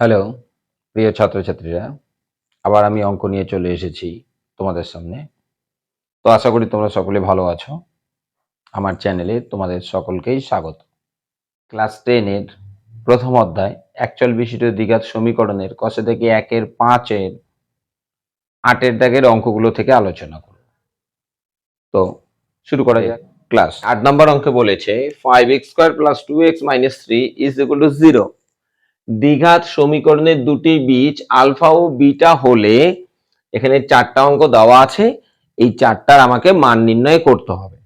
Hello, প্রিয় ছাত্রছাত্রীরা, আবার আমি অঙ্ক নিয়ে চলে এসেছি তোমাদের সামনে। তো আশা করি তোমরা সকলে ভালো আছো। আমার চ্যানেলে তোমাদের সকলকেই স্বাগত। ক্লাস টেনের প্রথম অধ্যায় অ্যাকচুয়াল বিশিষ্ট দ্বিঘাত সমীকরণের কষে থেকে একের পাঁচের আটের দাগের অঙ্কগুলো থেকে আলোচনা করব। তো শুরু করা যাক ক্লাস আট নম্বর অঙ্কে বলেছে five x square plus two x minus three is equal to zero দ্বিঘাত সমীকরণের দুটি বীজ আলফা ও বিটা হলে এখানে চারটা অঙ্ক দেওয়া আছে, এই চারটার আমাকে মান নির্ণয় করতে হবে।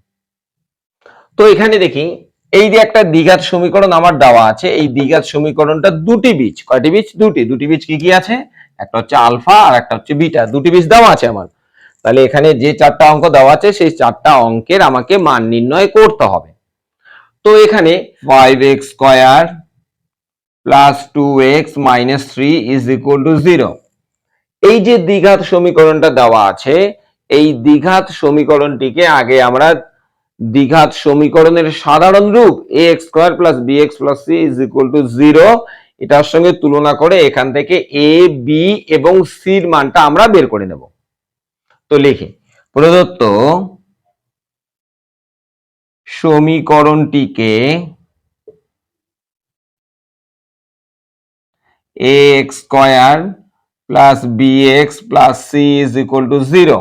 তো এখানে দেখি, এই যে একটা দ্বিঘাত সমীকরণ আমার দেওয়া আছে, এই দ্বিঘাত সমীকরণটা দুটি বীজ, কয়টি বীজ? দুটি। দুটি বীজ কি কি আছে? একটা হচ্ছে আলফা আর একটা হচ্ছে বিটা, দুটি বীজ দেওয়া আছে আমার। তাহলে এখানে যে চারটা অঙ্ক দেওয়া আছে, সেই চারটা অঙ্কের আমাকে মান নির্ণয় করতে হবে। তো এখানে five x square plus two x minus three is equal to zero এই যে দ্বিঘাত সমীকরণটা দেওয়া আছে, এই দ্বিঘাত সমীকরণটিকে আগে আমরা দ্বিঘাত সমীকরণের সাধারণ রূপ a x square plus b x plus c is equal to zero এটার সঙ্গে তুলনা করে এখান থেকে এ বি এবং সির মানটা আমরা বের করে নেব। তো লিখি, প্রদত্ত সমীকরণটিকে a x square plus b x plus c is equal to zero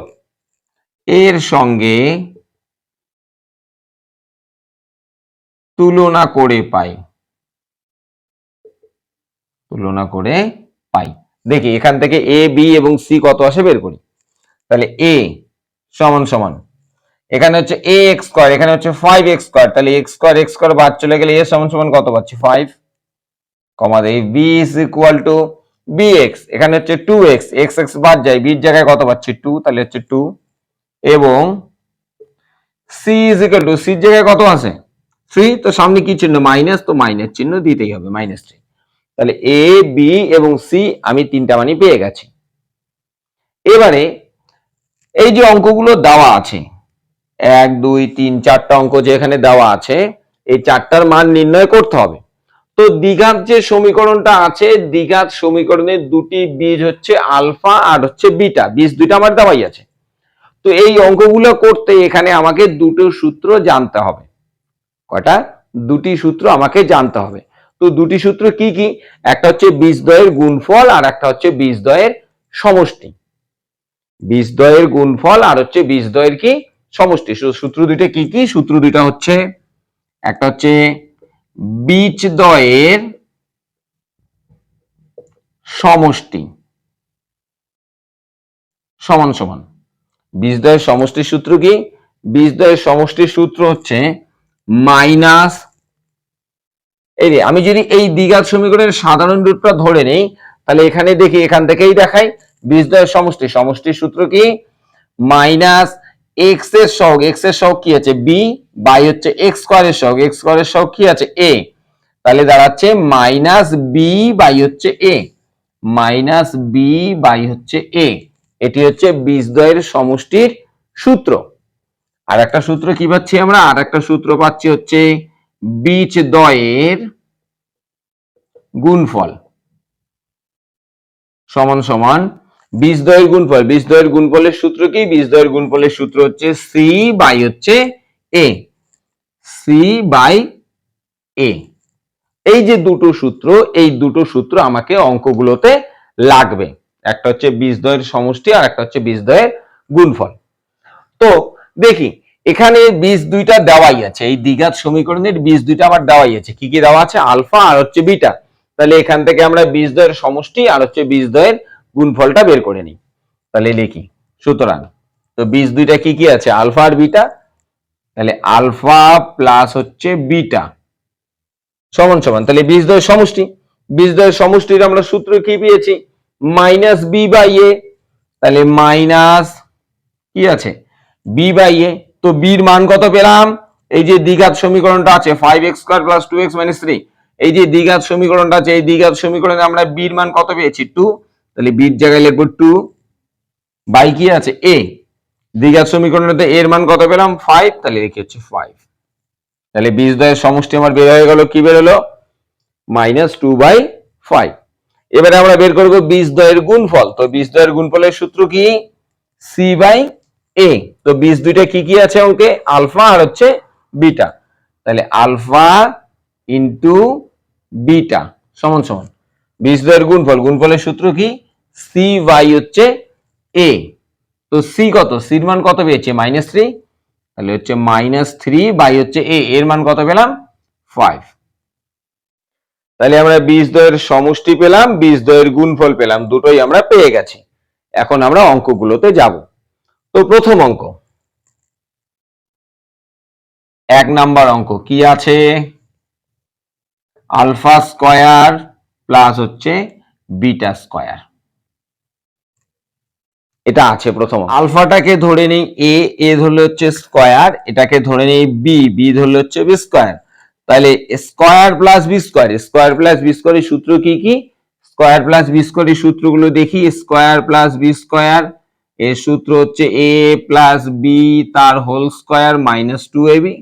এর সঙ্গে তুলনা করে পাই। তুলনা করে পাই। দেখি, এখান থেকে এ বি এবং সি কত আসে বের করি। তাহলে এ সমান সমান। এখানে হচ্ছে এ এক্স স্কোয়ার এখানে হচ্ছে ফাইভ এক্স স্কোয়ার তাহলে এক্স স্কোয়ার এক্স স্কোয়ার বাদ চলে গেলে এ সমান সমান কত পাচ্ছি? ফাইভ কমা দেই b is equal to b x এখানে হচ্ছে টু এক্স এক্স এক্স বাদ যায় বির জায়গায় কত পাচ্ছি? টু তাহলে হচ্ছে টু এবং সি ইজ ইকুয়াল টু সির জায়গায় কত আছে? থ্রি তো সামনে কি চিহ্ন? মাইনাস তো মাইনাস চিহ্ন দিতেই হবে মাইনাস থ্রি তাহলে এ বি এবং সি আমি তিনটা মানই পেয়ে গেছি। এবারে এই যে অঙ্কগুলো দেওয়া আছে, এক, দুই, তিন, চারটা অঙ্ক যে এখানে দেওয়া আছে, এই চারটার মান নির্ণয় করতে হবে। তো দ্বিঘাত যে সমীকরণটা আছে দ্বিঘাত সমীকরণের দুটি বীজ হচ্ছে আলফা আর হচ্ছে বিটা। বীজ দুইটা আমার দেওয়াই আছে। তো এই অঙ্কগুলো করতে এখানে আমাকে দুটো সূত্র জানতে হবে। কয়টা? দুটি সূত্র আমাকে জানতে হবে। তো দুটি সূত্র কি কি? একটা হচ্ছে বীজদ্বয়ের গুণফল আর একটা হচ্ছে বীজদ্বয়ের সমষ্টি। বীজদ্বয়ের গুণফল আর হচ্ছে বীজদ্বয়ের কি? সমষ্টি। সূত্র দুইটা কি কি? সূত্র দুইটা হচ্ছে, একটা হচ্ছে বীজদ্বয়ের সমষ্টি। সমান সমান। বীজদ্বয়ের সমষ্টির সূত্র কি? বীজদ্বয়ের সমষ্টির সূত্র হচ্ছে মাইনাস এই আমি যদি এই দ্বিঘাত সমীকরণের সাধারণ রূপটা ধরে নেই, তাহলে এখানে দেখি, এখান থেকেই দেখাই। বীজদ্বয়ের সমষ্টি, সমষ্টির সূত্র কি? মাইনাস এক্সের সহগ এক্সের সহগ কি আছে? বি বাই হচ্ছে এক্স স্কোয়ারের সহগ এক্স স্কোয়ারের সহগ কি আছে? এ তাহলে দাঁড়াচ্ছে মাইনাস বি বাই হচ্ছে এ মাইনাস বি বাই হচ্ছে এ এটি হচ্ছে বীজদ্বয়ের সমষ্টির সূত্র। আর একটা সূত্র কি পাচ্ছি আমরা? আর একটা সূত্র পাচ্ছি হচ্ছে বীজদ্বয়ের গুণফল। সমান সমান বীজদ্বয়ের গুণফল। বীজদ্বয়ের গুণফলের সূত্র কি? বীজদ্বয়ের গুণফলের সূত্র হচ্ছে সি বাই হচ্ছে এ সি বাই এ এই যে দুটো সূত্র, এই দুটো সূত্র আমাকে অঙ্কগুলোতে লাগবে। একটা হচ্ছে বীজদ্বয়ের সমষ্টি আর একটা হচ্ছে বীজদ্বয়ের গুণফল। তো দেখি, এখানে বীজ দুইটা দেওয়াই আছে। এই দ্বিঘাত সমীকরণের বীজ দুইটা আবার দেওয়াই আছে। কি কি দেওয়া আছে? আলফা আর হচ্ছে বিটা। তাহলে এখান থেকে আমরা বীজদ্বয়ের সমষ্টি আর হচ্ছে বীজদ্বয়ের গুণফলটা বের করে নিই। তাহলে লিখি, সুতরাং, তো বীজ দুইটা কি কি আছে? আলফা আর বিটা তাহলে আলফা প্লাস হচ্ছে বিটা। সমান সমান, তাহলে বীজদ্বয়ের সমষ্টি। বীজদ্বয়ের সমষ্টির আমরা সূত্র কি পেয়েছি? Minus b by a. তাহলে মাইনাস কি আছে? B by a. তো বির মান কত পেলাম? এই যে দ্বিঘাত সমীকরণটা আছে five x square plus two x minus three এই যে দ্বিঘাত সমীকরণটা আছে, এই দ্বিঘাত সমীকরণে আমরা বির মান কত পেয়েছি? টু তাহলে বির জায়গায় লিখব টু বাই কি আছে? এ দ্বিঘাত সমীকরণে এর মান কত পেলাম? ফাইভ তাহলে লিখি হচ্ছে ফাইভ তাহলে বীজদ্বয়ের সমষ্টি আমার বের হয়ে গেল, কি বের হলো? মাইনাস টু বাই ফাইভ এবারে আমরা বের করব বীজ দ্বয়ের গুণফল। তো বীজ দ্বয়ের গুণফলের সূত্র কি? সি বাই এ তো বীজ দুইটা কি কি আছে অঙ্কে? আলফা আর হচ্ছে বিটা তাহলে আলফা ইন্টু বিটা সমান সমান। বীজ দ্বয়ের গুণফল। গুণফলের সূত্র কি? সি বাই হচ্ছে এ তো সি কত? সির মান কত পেয়েছে? মাইনাস থ্রি তাহলে হচ্ছে মাইনাস থ্রি বাই হচ্ছে এ এর মান কত পেলাম? ফাইভ তাহলে আমরা বীজ দ্বয়ের সমষ্টি পেলাম, বীজ দ্বয়ের গুণফল পেলাম, দুটোই আমরা পেয়ে গেছি। এখন আমরা অঙ্কগুলোতে যাব। তো প্রথম অঙ্ক। এক নাম্বার অঙ্ক কি আছে? আলফা স্কয়ার প্লাস হচ্ছে বিটা স্কয়ার। এটা আছে প্রথম আলফাটাকে ধরে নেই এ এ ধরলে হচ্ছে স্কয়ার এটাকে ধরে নেই বি বি ধরলে হচ্ছে বি স্কয়ার তাহলে square plus b square square plus b স্কয়ারের সূত্র কি কি? স্কয়ার প্লাস বি স্কয়ারের সূত্রগুলো দেখি স্কয়ার প্লাস বি স্কয়ার এর সূত্র হচ্ছে এ প্লাস বি তার whole square minus two a b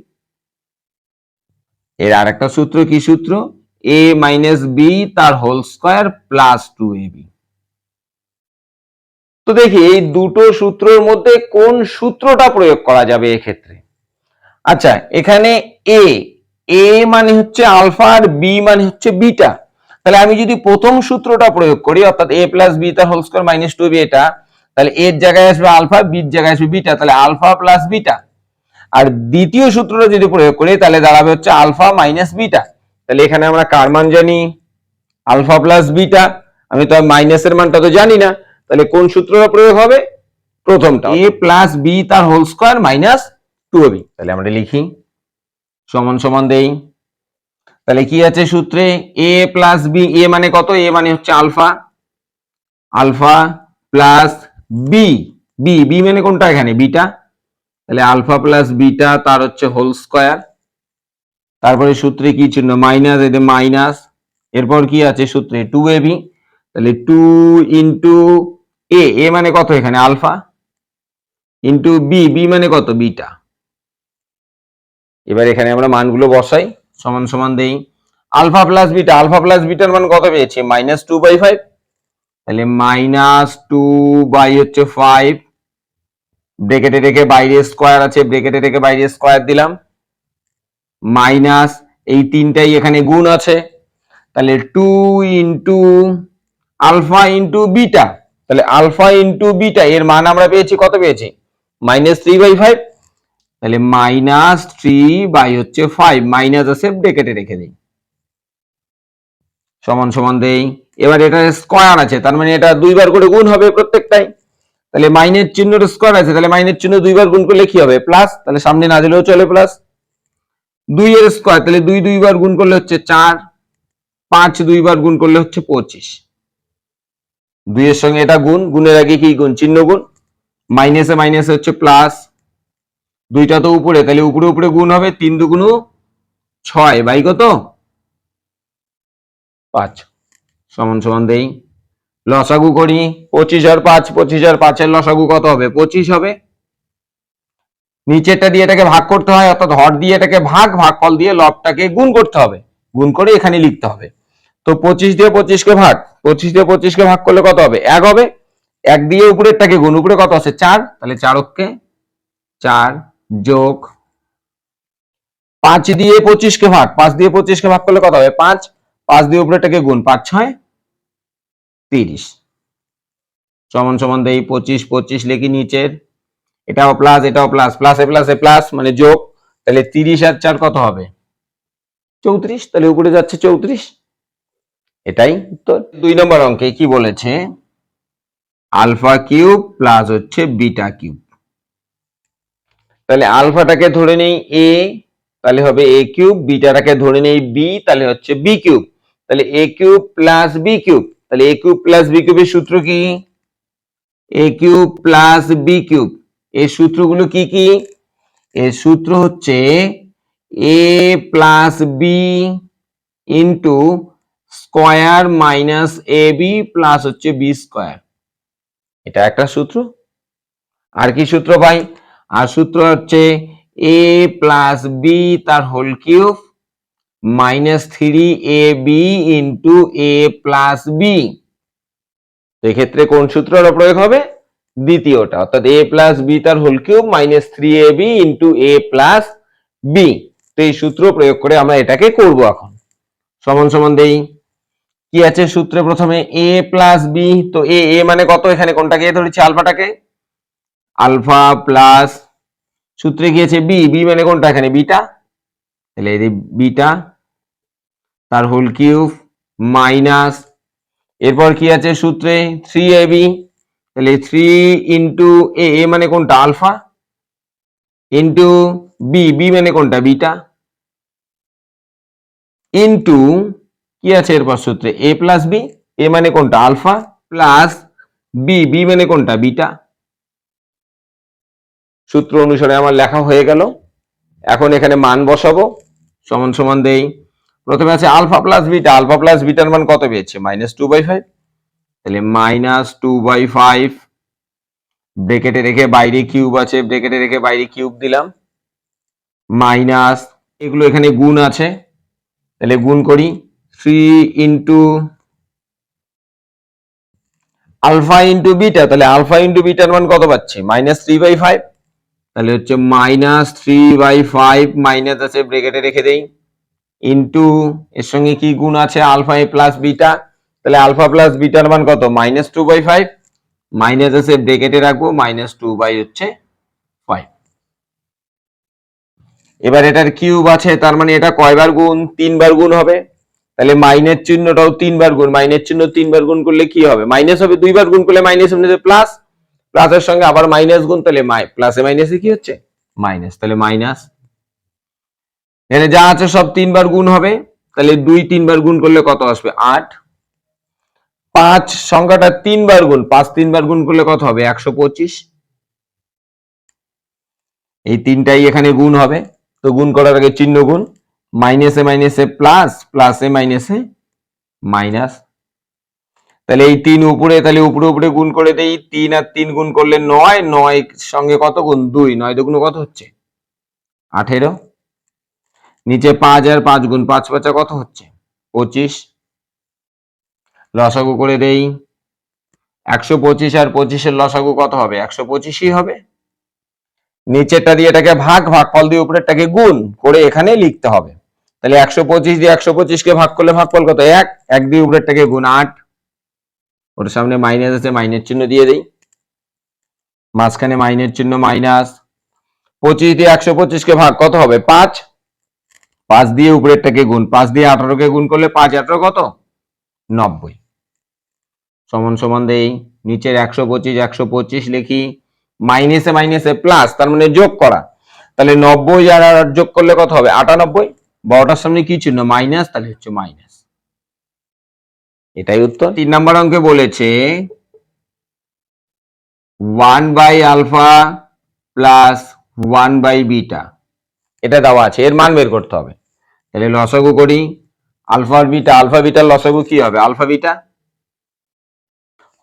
এর আরেকটা সূত্র কি সূত্র? এ মাইনাস বি তার whole square plus two a b তো দেখি, এই দুটো সূত্রের মধ্যে কোন সূত্রটা প্রয়োগ করা যাবে এক্ষেত্রে? আচ্ছা এখানে এ এ মানে হচ্ছে আলফা আর বি মানে হচ্ছে বিটা। তাহলে আমি যদি প্রথম সূত্রটা প্রয়োগ করি, অর্থাৎ এ প্লাস বি তার whole square minus two b এটা, তাহলে এর জায়গায় আসবে আলফা বির জায়গায় আসবে বিটা, তাহলে আলফা প্লাস বিটা। আর দ্বিতীয় সূত্রটা যদি প্রয়োগ করি, তাহলে দাঁড়াবে হচ্ছে আলফা মাইনাস বিটা। তাহলে এখানে আমরা কার মান জানি? Alpha plus beta. আমি তো মাইনাসের মানটা তো জানি না। তাহলে কোন সূত্রটা প্রয়োগ হবে? প্রথমটা এ প্লাস বি তার whole square minus two b তাহলে আমরা লিখি। সমান সমান দেই। তাহলে কি আছে সূত্রে? এ প্লাস বি এ মানে কত? এ মানে হচ্ছে alpha alpha plus b b b মানে কোনটা এখানে? বিটা তাহলে আলফা প্লাস বিটা তার হচ্ছে হোল স্কয়ার তারপরে সূত্রে কি চিহ্ন? মাইনাস এতে মাইনাস এরপর কি আছে সূত্রে? টু এ বি তাহলে টু ইন্টু এ এ মানে কত এখানে? আলফা ইন্টু বি বি মানে কত? বিটা। এবার এখানে আমরা মানগুলো বসাই, সমান সমান দেই। Alpha plus beta, alpha plus bitter মান কত পেয়েছি? Minus two by five. তাহলে মাইনাস টু বাই হচ্ছে ফাইভ। ব্রেকেটে রেখে বাইরে স্কোয়ার আছে ব্রেকেটে রেখে বাইরে স্কোয়ার দিলাম। মাইনাস এই তিনটাই এখানে গুণ আছে। তাহলে two into alpha into beta. তাহলে আলফা ইন্টু বিটা, এর মান আমরা পেয়েছি, কত পেয়েছি? মাইনাস থ্রি বাই ফাইভ তাহলে মাইনাস থ্রি বাই হচ্ছে ফাইভ মাইনাস আছে ব্রেকেটে রেখে দিই। সমান সমান দেই। এবার এটা স্কোয়ার আছে, তার মানে এটা দুইবার করে গুণ হবে প্রত্যেকটাই। তাহলে মাইনের চিহ্নটা স্কোয়ার আছে, তাহলে মাইনের চিহ্ন দুইবার গুণ করলে কি হবে? প্লাস তাহলে সামনে না দিলেও চলে প্লাস দুই এর স্কোয়ার তাহলে দুই দুইবার গুণ করলে হচ্ছে চার, পাঁচ দুইবার গুণ করলে হচ্ছে পঁচিশ। দুইয়ের সঙ্গে এটা গুণ, গুণের আগে কি গুণ? চিহ্ন গুণ। মাইনাসে মাইনাসে হচ্ছে প্লাস দুইটা তো উপরে, তাহলে উপরে উপরে গুণ হবে তিন দুগুণ ছয়। বাই কত? পাঁচ। সমান সমান দেই। লসাগু করি, পঁচিশ আর পাঁচ, পঁচিশ আর পাঁচের লসাগু কত হবে? পঁচিশ হবে। নিচেরটা দিয়ে এটাকে ভাগ করতে হয়, অর্থাৎ হর দিয়ে এটাকে ভাগ ভাগ ফল দিয়ে লবটাকে গুণ করতে হবে। গুণ করে এখানে লিখতে হবে। তো পঁচিশ দিয়ে পঁচিশকে ভাগ, পঁচিশ দিয়ে পঁচিশকে ভাগ করলে কত হবে? এক হবে। এক দিয়ে উপরেরটাকে গুণ, উপরে কত আছে? চার। তাহলে চারককে চার যোগ পাঁচ দিয়ে পঁচিশকে ভাগ, পাঁচ দিয়ে পঁচিশকে ভাগ করলে কত হবে? পাঁচ। পাঁচ দিয়ে উপরেটাকে গুণ, পাঁচ ছয়। তিরিশ। সমান সমান দেই, পঁচিশ পঁচিশ লিখি নিচের। এটাও প্লাস এটাও প্লাস প্লাসে প্লাসে প্লাস মানে যোগ। তাহলে তিরিশ আর চার কত হবে? চৌত্রিশ। তাহলে উপরে যাচ্ছে চৌত্রিশ। এটাই উত্তর। দুই নম্বর অঙ্কে কি বলেছে? আলফা কিউব প্লাস হচ্ছে বিটা কিউব। তাহলে আলফাটাকে ধরে নেই এ, তাহলে হবে এ কিউব, বিটাটাকে ধরে নেই বি, তাহলে হচ্ছে বি কিউব। তাহলে a cube plus b cube, তাহলে এ কিউব প্লাস বি কিউবের সূত্র কি? A cube plus b cube. এর সূত্রগুলো কি কি? এর সূত্র হচ্ছে a plus b into square minus a b plus হচ্ছে বি স্কয়ার। এটা একটা সূত্র। আর কি সূত্র ভাই? আর সূত্র হচ্ছে এ প্লাস বি তার whole cube minus three a b into a plus b. এক্ষেত্রে কোন সূত্রটা প্রয়োগ হবে? দ্বিতীয়টা। অর্থাৎ এ প্লাস বি তার whole cube minus three a b into a plus b. তো এই সূত্র প্রয়োগ করে আমরা এটাকে করব এখন। সমান সমান দেই। কি আছে সূত্রে প্রথমে? এ প্লাস বি তো এ এ মানে কত এখানে? কোনটাকে? ধরেছি আলফাটাকে। আলফা প্লাস সূত্রে কি আছে? বি বি মানে কোনটা এখানে? বিটা তাহলে এই বিটা তার হোল কিউব মাইনাস এরপর কি আছে সূত্রে? থ্রি এ বি তাহলে থ্রি ইন্টু এ এ মানে কোনটা? আলফা। ইন্টু বি বি মানে কোনটা? বিটা ইন্টু কি আছে এরপর সূত্রে? এ প্লাস বি এ মানে কোনটা? আলফা প্লাস বি বি মানে কোনটা? বিটা। সূত্র অনুসারে আমার লেখা হয়ে গেল। এখন এখানে মান বসাবো। সমান সমান দেই। প্রথমে আছে alpha plus beta. Alpha plus bitter মান কত পেয়েছে? মাইনাস টু বাই ফাইভ তাহলে মাইনাস টু বাই ফাইভ ব্রেকেটে রেখে বাইরে কিউব আছে। ব্রেকেটে রেখে বাইরে কিউব দিলাম। মাইনাস এগুলো এখানে গুণ আছে। তাহলে গুণ করি। Three into alpha into beta তাহলে আলফা ইন্টু বিটার মান কত পাচ্ছি? মাইনাস থ্রি বাই ফাইভ তাহলে হচ্ছে minus three by five minus আছে ব্রেকেটে রেখে দেই। ইন্টু এর সঙ্গে কি গুণ আছে? আলফা প্লাস বিটা তাহলে আলফা প্লাস বিটার মান কত? Minus two by five minus আছে ব্রেকেটে রাখব মাইনাস টু বাই হচ্ছে ফাইভ এবার এটার কিউব আছে, তার মানে এটা কয়বার গুণ? তিনবার গুণ হবে। তাহলে মাইনের চিহ্নটাও তিনবার গুণ, মাইনের চিহ্ন তিনবার গুণ করলে কি হবে? মাইনাস হবে দুইবার গুণ করলে মাইনাস এমনিতে প্লাস প্লাসের সঙ্গে আবার মাইনাস গুণ, তাহলে প্লাসে মাইনাসে কি হচ্ছে? মাইনাস, তাহলে মাইনাস। এখানে যা আছে সব তিনবার গুণ হবে, তাহলে দুই তিনবার গুণ করলে কত আসবে? আট। পাঁচ সংখ্যাটা তিনবার গুণ, পাঁচ তিনবার গুণ করলে কত হবে? একশো পঁচিশ। এই তিনটাই এখানে গুণ হবে, তো গুণ করার আগে চিহ্ন গুণ। মাইনাসে মাইনাসে প্লাস প্লাসে মাইনাসে মাইনাস তাহলে এই তিন উপরে, তাহলে উপরে উপরে গুণ করে দেই, তিন আর তিন গুণ করলে নয় নয় সঙ্গে কত গুণ? দুই, নয় দুগুণ কত হচ্ছে? আঠেরো। নিচে পাঁচ আর পাঁচ গুণ, পাঁচ পাঁচা কত হচ্ছে? পঁচিশ। লসাগু করে দেই, একশো পঁচিশ আর পঁচিশের লসাগু কত হবে? একশো পঁচিশই হবে। নিচেরটা দিয়ে এটাকে ভাগ ভাগ ফল দিয়ে উপরেরটাকে গুণ করে এখানে লিখতে হবে। তাহলে একশো পঁচিশ দিয়ে একশো পঁচিশকে ভাগ করলে ভাগ ভাগফল কত? এক। এক দিয়ে উপরেরটাকে গুণ আট। ওর সামনে মাইনাস আছে মাইনের চিহ্ন দিয়ে দেই। মাঝখানে মাইনের চিহ্ন মাইনাস পঁচিশ দিয়ে একশো পঁচিশকে ভাগ কত হবে? পাঁচ। পাঁচ দিয়ে উপরেরটাকে গুণ। পাঁচ দিয়ে আঠারোকে গুণ করলে পাঁচ, আঠারো কত? নব্বই। সমান সমান দেই। নিচের একশো পঁচিশ একশো পঁচিশ লিখি। মাইনাসে মাইনাসে প্লাস তার মানে যোগ করা। তাহলে নব্বই আর আর যোগ করলে কত হবে? আটানব্বই। বড়টার সামনে কি চিহ্ন? মাইনাস, তাহলে হচ্ছে মাইনাস। এটাই উত্তর। তিন নম্বর অঙ্কে বলেছে one by alpha plus one by beta এটা দেওয়া আছে, এর মান বের করতে হবে। তাহলে লসাগু করি আলফা বিটা আলফা বিটার লসাগু কি হবে? আলফা বিটা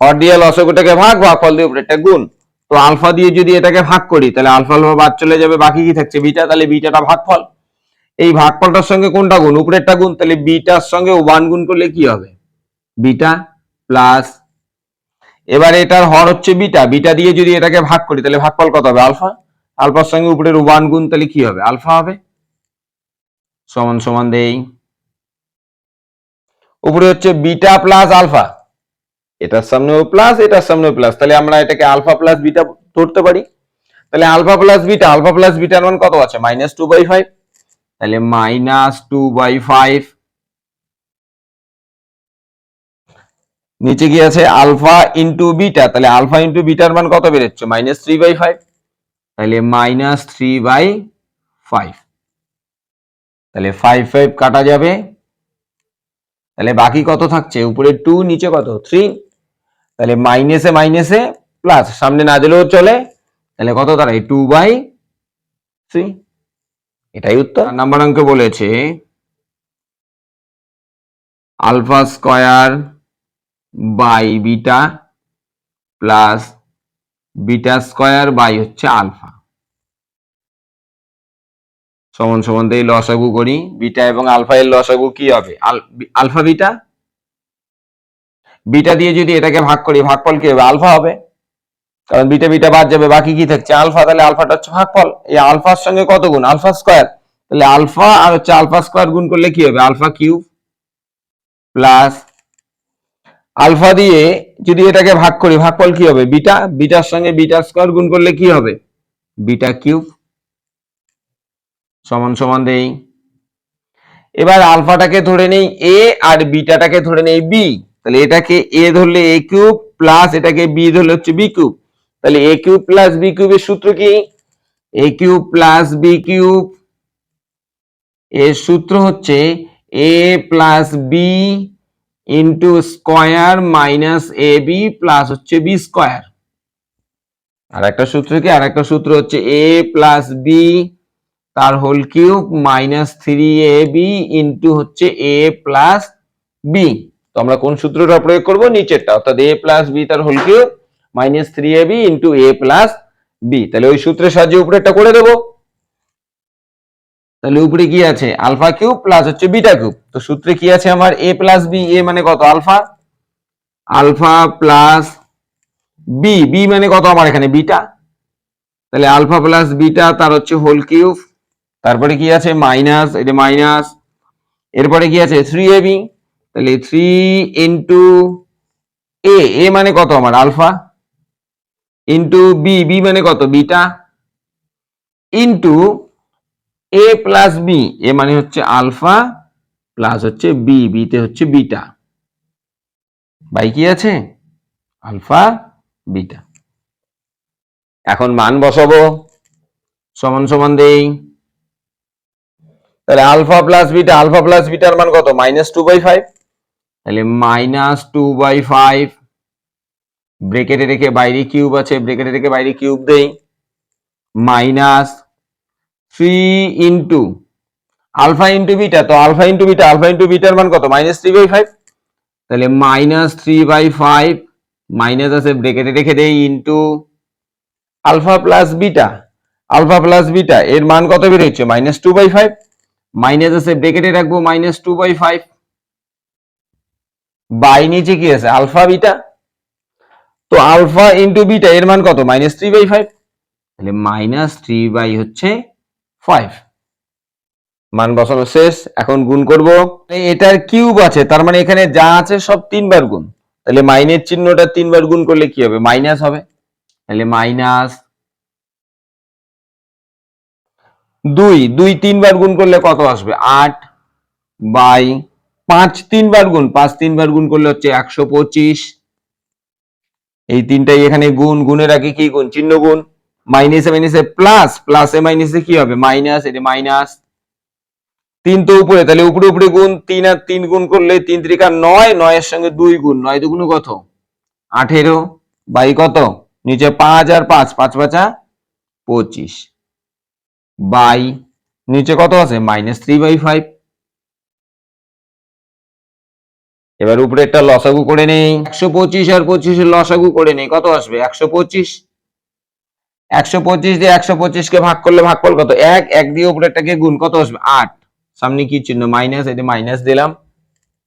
হর দিয়ে লসাগুটাকে ভাগ ভাগ ফল দিয়ে উপরে একটা গুণ। তো আলফা দিয়ে যদি এটাকে ভাগ করি, তাহলে আলফা আলফা বাদ চলে যাবে, বাকি কি থাকছে? বিটা তাহলে বিটাটা ভাগফল। এই ভাগফলটার সঙ্গে কোনটা গুণ? উপরেরটা গুণ, তাহলে বিটার সঙ্গে ওয়ান গুণ করলে কি হবে? বিটা প্লাস এবার এটার হর হচ্ছে বিটা। বিটা দিয়ে যদি এটাকে ভাগ করি, তাহলে ভাগফল কত হবে? আলফা আলফার সঙ্গে উপরের ওয়ান গুণ, তাহলে কি হবে? আলফা হবে। সমান সমান দেই। উপরে হচ্ছে বিটা প্লাস আলফা এটার সামনেও প্লাস এটার সামনেও প্লাস তাহলে আমরা এটাকে আলফা প্লাস বিটা ধরতে পারি। তাহলে alpha plus beta alpha plus bitter মান কত আছে? মাইনাস টু বাই ফাইভ তাহলে মাইনাস টু বাই ফাইভ নিচে কি আছে আলফা ইন্টু বিটা তাহলে আলফা ইন্টু বিটার মান কত বেরোচ্ছে? মাইনাস থ্রি বাই ফাইভ তাহলে মাইনাস থ্রি বাই ফাইভ তাহলে ফাইভ ফাইভ কাটা যাবে। তাহলে বাকি কত থাকছে? উপরে টু নিচে কত? থ্রি তাহলে মাইনাসে মাইনাসে প্লাস সামনে না দিলেও চলে। তাহলে কত দাঁড়ায়? টু বাই থ্রি এটাই উত্তর? নাম্বার অঙ্কে বলেছে, alpha square by beta plus beta square by হচ্ছে আলফা। সমান সমান দিয়ে লসাগু করি, বিটা এবং আলফা এর লসাগু কি হবে? Alpha beta? বিটা দিয়ে যদি এটাকে ভাগ করি, ভাগফল কি হবে? আলফা হবে। কারণ বিটা বিটা বাদ যাবে, বাকি কি থাকছে? আলফা তাহলে আলফাটা হচ্ছে ভাগফল। এই আলফার সঙ্গে কত গুণ? Alpha square. তাহলে আলফা আর হচ্ছে আলফা স্কোয়ার গুণ করলে কি হবে? আলফা কিউব প্লাস আলফা দিয়ে যদি এটাকে ভাগ করি, ভাগফল কি হবে? বিটা। বিটার সঙ্গে বিটা স্কোয়ার গুণ করলে কি হবে? বিটা কিউব সমান সমান দেই। এবার আলফাটাকে ধরে নেই এ আর বিটাটাকে ধরে নেই বি তাহলে এটাকে এ ধরলে এ কিউব, প্লাস এটাকে বি ধরলে হচ্ছে বি কিউব। তাহলে এ কিউব প্লাস বি কিউবের সূত্র কি? A cube plus b cube এর সূত্র হচ্ছে a plus b into square minus a b plus হচ্ছে বি স্কোয়ার আর একটা সূত্র কি? আর একটা সূত্র হচ্ছে এ প্লাস বি তার whole cube minus three a b into হচ্ছে এ প্লাস বি তো আমরা কোন সূত্রটা প্রয়োগ করব? নিচেরটা, অর্থাৎ এ প্লাস বি তার whole cube minus three a b into a plus b. তাহলে ওই সূত্রের সাহায্যে উপরেরটা করে দেবো। তাহলে উপরে কি আছে? আলফা কিউব প্লাস হচ্ছে বিটা কিউব। তো সূত্রে কি আছে আমার? এ প্লাস বি, এ মানে কত? Alpha. Alpha plus b. B মানে কত আমার এখানে? বিটা। তাহলে আলফা প্লাস বিটা তার হচ্ছে হোল কিউব। তারপরে কি আছে? মাইনাস এটা মাইনাস। এরপরে কি আছে? Three a b. তাহলে থ্রি ইন্টু এ। এ মানে কত আমার? আলফা। ইন্টু বি বি মানে কত? Beta into a plus b a মানে হচ্ছে আলফা প্লাস হচ্ছে বি বিতে হচ্ছে বিটা বাই কি আছে? আলফা বিটা এখন মান বসাবো। সমান সমান দেই। তাহলে alpha plus beta alpha plus bitter মান কত? মাইনাস টু বাই ফাইভ তাহলে মাইনাস টু বাই ফাইভ ব্রেকেটে রেখে বাইরে কিউব আছে ব্রেকেটে রেখে বাইরে কিউব দেই। Minus three into alpha into beta তো alpha into beta alpha into bitter মান কত? মাইনাস থ্রি বাই ফাইভ তাহলে minus three by five minus আছে ব্রেকেটে রেখে দেই into alpha plus beta alpha plus beta এর মান কত বের হচ্ছে? Minus two by five minus আছে ব্রেকেটে রাখব minus two by five by নিচে কি আছে? আলফা বিটা তো আলফা ইন্টু বিটা এর মান কত? মাইনাস থ্রি বাই ফাইভ তাহলে মাইনাস থ্রি বাই হচ্ছে ফাইভ মান বসানো শেষ, এখন গুণ করব। এটার কিউব আছে, তার মানে এখানে যা আছে সব তিনবার গুণ। তাহলে মাইনের চিহ্নটা তিনবার গুণ করলে কি হবে? মাইনাস হবে। তাহলে মাইনাস দুই। দুই তিনবার গুণ করলে কত আসবে? আট বাই পাঁচ তিনবার গুণ। পাঁচ তিনবার গুণ করলে হচ্ছে একশো পঁচিশ। এই তিনটাই এখানে গুণ, গুণের আগে কি গুণ? চিহ্ন গুণ। মাইনাস মাইনাসে মাইনাসে প্লাস প্লাস প্লাসে মাইনাসে কি হবে? মাইনাস এটা মাইনাস তিন তো উপরে, তাহলে উপরে উপরে গুণ, তিন আর তিন গুণ করলে তিন ত্রিকা নয়, নয়ের সঙ্গে দুই গুণ। নয় দুগুণ কত? আঠেরো। বাই কত? নিচে পাঁচ আর পাঁচ পাঁচ পাঁচা পঁচিশ। বাই। নিচে কত আছে? মাইনাস থ্রি বাই ফাইভ এবার উপরে একটা লসাগু করে নেই। একশো পঁচিশ আর পঁচিশের লসাগু করে নেই। কত আসবে? একশো পঁচিশ? একশো পঁচিশ দিয়ে একশো পঁচিশকে ভাগ করলে ভাগফল কত? এক এক দিয়ে উপরেরটাকে গুণ, কত আসবে? আট। সামনে কি চিহ্ন? মাইনাস এটা মাইনাস দিলাম।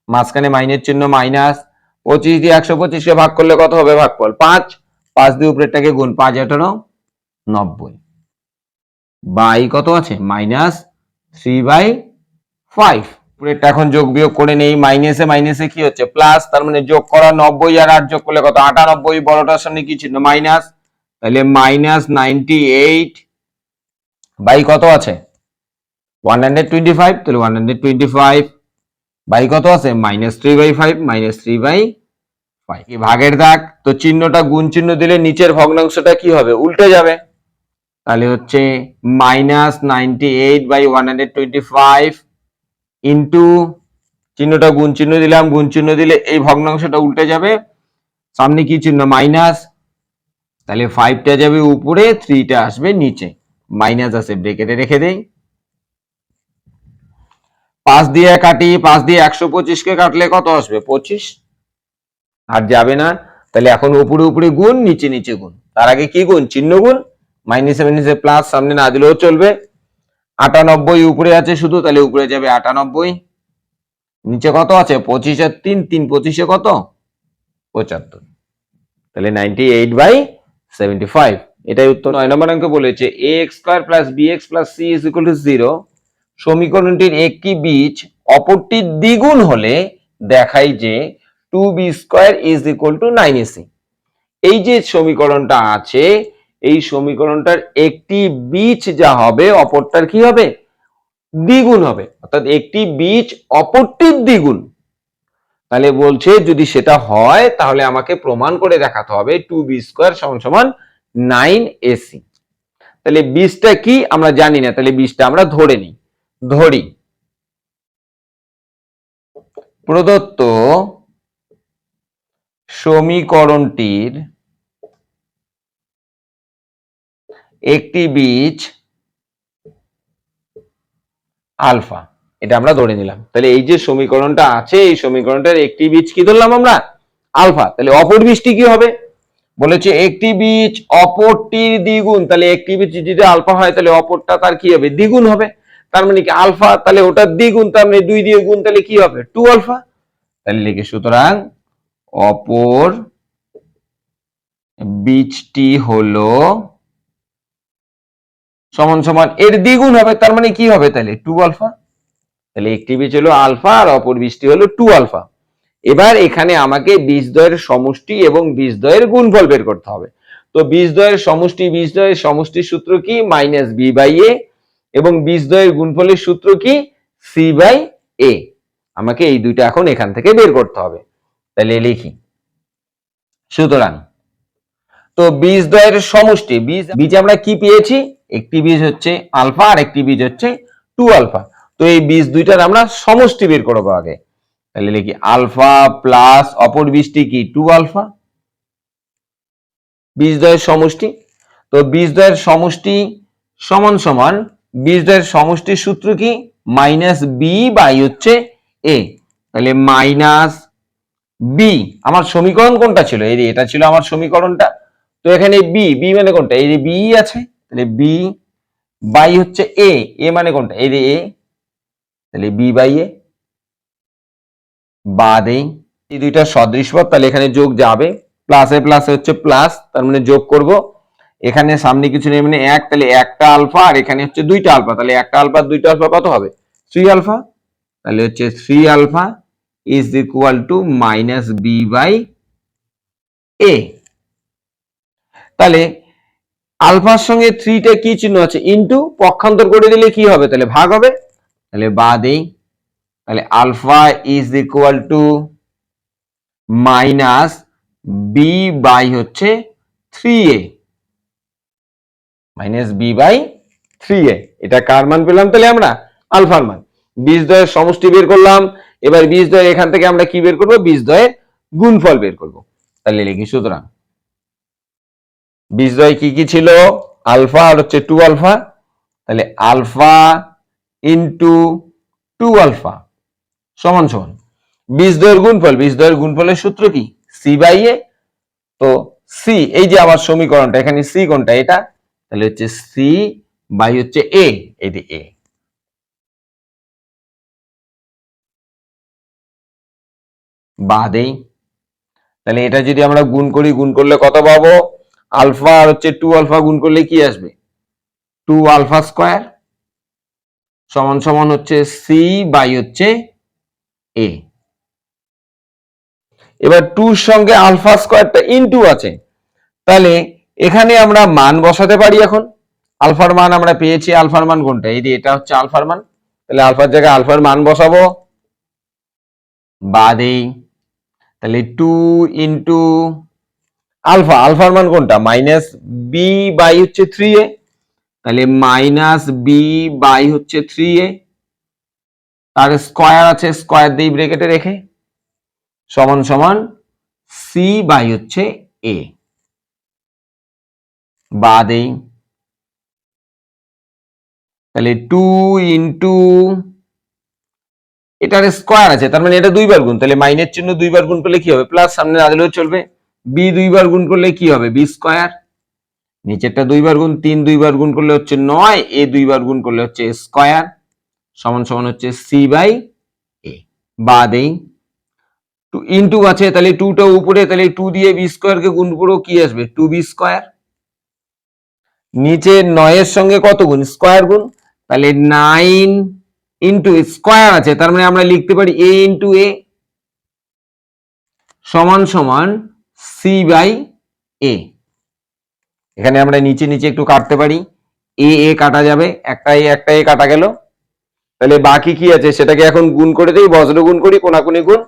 মাঝখানে মাইনের চিহ্ন মাইনাস। পঁচিশ দিয়ে একশো পঁচিশকে ভাগ করলে কত হবে? ভাগ ভাগফল পাঁচ। পাঁচ দিয়ে উপরেরটাকে গুণ, পাঁচ, আঠারো, নব্বই। বাই কত আছে? Minus three by five. উপরেরটা এখন যোগ বিয়োগ করে নেই মাইনাসে মাইনাসে কি হচ্ছে? প্লাস তার মানে যোগ করা নব্বই আর আট যোগ করলে কত? আটানব্বই বড়টার সামনে কি চিহ্ন মাইনাস তাহলে মাইনাস নাইনটি এইট বাই কত আছে? ওয়ান হান্ড্রেড টোয়েন্টি ফাইভ তাহলে one hundred twenty five by কত আছে? Minus three by five minus three by five ভাগের দাগ, তো চিহ্নটা গুণ চিহ্ন দিলে নিচের ভগ্নাংশটা কি হবে? উল্টে যাবে। তাহলে হচ্ছে minus ninety eight by one hundred twenty five into চিহ্নটা গুণ চিহ্ন দিলাম, গুণ চিহ্ন দিলে এই ভগ্নাংশটা উল্টে যাবে। সামনে কি চিহ্ন? মাইনাস তাহলে ফাইভটা যাবে উপরে থ্রিটা আসবে নিচে। মাইনাস আছে ব্রেকেটে রেখে দেই। পাঁচ দিয়ে কাটি, পাঁচ দিয়ে একশো পঁচিশকে কাটলে কত আসবে? পঁচিশ। আর যাবে না। তাহলে এখন উপরে উপরে গুণ, নিচে নিচে গুণ। তার আগে কি গুণ? চিহ্ন গুণ। মাইনাসে মাইনাসে প্লাস সামনে না দিলেও চলবে। আটানব্বই উপরে আছে শুধু, তাহলে উপরে যাবে আটানব্বই। নিচে কত আছে? পঁচিশ আর তিন তিন পঁচিশে কত? পঁচাত্তর। তাহলে ninety eight by seventy five এটাই উত্তর। নয় নম্বর অঙ্কে বলেছে a x square plus b x plus c is equal to zero সমীকরণটির একটি বীজ অপরটির দ্বিগুণ হলে দেখাই যে two b square is equal to nine AC এই যে সমীকরণটা আছে এই সমীকরণটার একটি বীজ যা হবে, অপরটার কি হবে? দ্বিগুণ হবে। অর্থাৎ একটি বীজ অপরটির দ্বিগুণ। তাহলে বলছে যদি সেটা হয়, তাহলে আমাকে প্রমাণ করে দেখাতে হবে টু বি স্কোয়ার সমান সমান নাইন এসি তাহলে বীজটা কি? আমরা জানি না। তাহলে বীজটা আমরা ধরে নিই। ধরি। প্রদত্ত সমীকরণটির একটি বীজ আলফা। এটা আমরা ধরে নিলাম। তাহলে এই যে সমীকরণটা আছে, এই সমীকরণটার একটি বীজ কি ধরলাম আমরা? আলফা। তাহলে অপর বীজটি কি হবে? বলেছে একটি বীজ অপরটির দ্বিগুণ। তাহলে একটি বীজ যদি আলফা হয়, তাহলে অপরটা তার কি হবে? দ্বিগুণ হবে। তার মানে কি আলফা, তাহলে ওটার দ্বিগুণ, তার মানে দুই দিয়ে গুণ, তাহলে কি হবে? Two alpha. তাহলে লিখে সুতরাং অপর বীজটি হলো সমান সমান এর দ্বিগুণ হবে, তার মানে কি হবে তাহলে? টু আলফা তাহলে একটি বীজ হলো আলফা আর অপর বীজটি হলো টু আলফা এবার এখানে আমাকে বীজ বীজদ্বয়ের সমষ্টি এবং বীজদ্বয়ের গুণফল বের করতে হবে। তো বীজদ্বয়ের সমষ্টি বীজদ্বয়ের সমষ্টির সূত্র কি? মাইনাস বি বাই এ এবং বীজদ্বয়ের গুণফলের সূত্র কি? সি বাই এ আমাকে এই দুইটা এখন এখান থেকে বের করতে হবে। তাহলে লিখি। সুতরাং, তো বীজদ্বয়ের সমষ্টি, বীজ বীজ আমরা কি পেয়েছি? একটি বীজ হচ্ছে আলফা আর একটি বীজ হচ্ছে টু আলফা। তো এই বীজ দুইটার আমরা সমষ্টি বের করব আগে। তাহলে লিখি, আলফা প্লাস অপর বীজটি কি? Two alpha. বীজদ্বয়ের সমষ্টি। তো বীজদ্বয়ের সমষ্টি সমান সমান বীজদ্বয়ের সমষ্টির সূত্র কি? মাইনাস বি বাই হচ্ছে এ তাহলে মাইনাস বি আমার সমীকরণ কোনটা ছিল? এই এটা ছিল আমার সমীকরণটা। তো এখানে বি বি মানে কোনটা? এই যে বি আছে। তাহলে বি বাই হচ্ছে এ এ মানে কোনটা? এই যে এ তাহলে বি বাই এ বাদে এই দুইটা সদৃশ পদ, তাহলে এখানে যোগ যাবে। প্লাসে প্লাসে হচ্ছে প্লাস তার মানে যোগ করব। এখানে সামনে কিছু নেই মানে এক, তাহলে একটা আলফা, আর এখানে হচ্ছে দুইটা আলফা। তাহলে একটা আলফা, দুইটা আলফা কত হবে? Three alpha. তাহলে হচ্ছে three alpha is equal to minus b by a তাহলে আলফার সঙ্গে থ্রিটা কি চিহ্ন আছে? ইনটু পক্ষান্তর করে দিলে কি হবে? তাহলে ভাগ হবে। তাহলে বাদেই তাহলে alpha is equal to minus b by হচ্ছে three a minus b by three a এটা কার মান পেলাম তাহলে আমরা? আলফার মান। বীজদ্বয়ের সমষ্টি বের করলাম। এবার বীজদ্বয় এখান থেকে আমরা কি বের করব? করব বীজদ্বয়ের গুণফল বের করব। তাহলে লিখি সুতরাং বীজদ্বয় কি কি ছিল? আলফা আর হচ্ছে টু আলফা। তাহলে আলফা ইন্টু টু আলফা সমান সমান। বীজদ্বয়ের গুণফল বীজদ্বয়ের গুণফলের সূত্র কি? সি বাই এ তো সি এই যে আমার সমীকরণটা, এখানে সি কোনটা? এটা? তাহলে হচ্ছে সি বাই হচ্ছে এ যে এ বাদেই তাহলে এটা যদি আমরা গুণ করি, গুণ করলে কত পাবো? আলফা আর হচ্ছে টু আলফা গুণ করলে কি আসবে? টু আলফা স্কোয়ার সমান সমান হচ্ছে সি বাই হচ্ছে এ এবার টুর সঙ্গে আলফা স্কোয়ারটা ইনটু আছে। তাহলে এখানে আমরা মান বসাতে পারি এখন। আলফার মান আমরা পেয়েছি, আলফার মান কোনটা? এই যে এটা হচ্ছে আলফার মান। তাহলে আলফার জায়গায় আলফার মান বসাবো। বাদেই। তাহলে টু ইন্টু আলফা, আলফার মান কোনটা? মাইনাস বি বাই হচ্ছে থ্রি এ তাহলে মাইনাস বি বাই হচ্ছে থ্রি এ তার স্কোয়ার আছে স্কোয়ার দিয়ে ব্রেকেটে রেখে। সমান সমান সি বাই হচ্ছে এ বাদেই তাহলে টু ইন্টু এটার স্কোয়ার আছে, তার মানে এটা দুইবার গুণ। তাহলে মাইনের চিহ্ন দুইবার গুণ করলে কি হবে? প্লাস সামনে না চলবে। বি দুইবার গুণ করলে কি হবে? বি স্কোয়ার নিচেরটা দুইবার গুণ, তিন দুইবার গুণ করলে হচ্ছে নয় এ দুইবার গুণ করলে হচ্ছে স্কয়ার সমান সমান হচ্ছে সি বাই এ বা দেই টু ইন্টু আছে, তাহলে টুটা উপরে, তাহলে টু দিয়ে বি স্কোয়ারকে গুণ করো, কি আসবে? টু বি স্কোয়ার নিচে নয়ের সঙ্গে কত গুণ? স্কোয়ার গুণ। তাহলে নাইন ইন্টু স্কোয়ার আছে, তার মানে আমরা লিখতে পারি এ ইন্টু এ সমান সমান সি বাই এ এখানে আমরা নিচে নিচে একটু কাটতে পারি। এ এ কাটা যাবে। একটা এ একটা এ কাটা গেল। তাহলে বাকি কি আছে? সেটাকে এখন গুণ করে দেই, বজ্র গুণ করি, কোনাকুনি গুণ।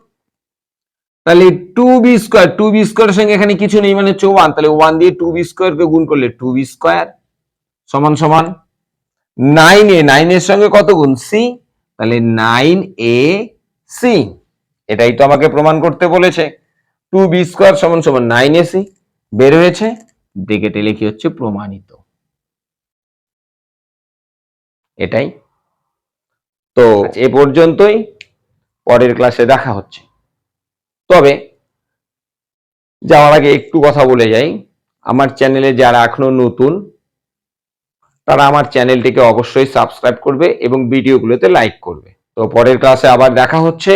তাহলে two B square two B স্কোয়ারের সঙ্গে এখানে কিছু নেই মানে হচ্ছে ওয়ান তাহলে ওয়ান দিয়ে টু বি স্কোয়ারকে গুণ করলে টু বি স্কোয়ার সমান সমান নাইন এ নাইনের সঙ্গে কত গুণ? সি তাহলে নাইন এ সি এটাই তো আমাকে প্রমাণ করতে বলেছে। টু বি স্কোয়ার সমান সমান নাইন এ সি বের হয়েছে ব্রেকেটে লিখি হচ্ছে প্রমাণিত। এটাই। তো এ পর্যন্তই পরের ক্লাসে দেখা হচ্ছে। তবে যাওয়ার আগে একটু কথা বলে যাই। আমার চ্যানেলে যারা এখনও নতুন তারা আমার চ্যানেলটিকে অবশ্যই সাবস্ক্রাইব করবে এবং ভিডিওগুলোতে লাইক করবে। তো পরের ক্লাসে আবার দেখা হচ্ছে।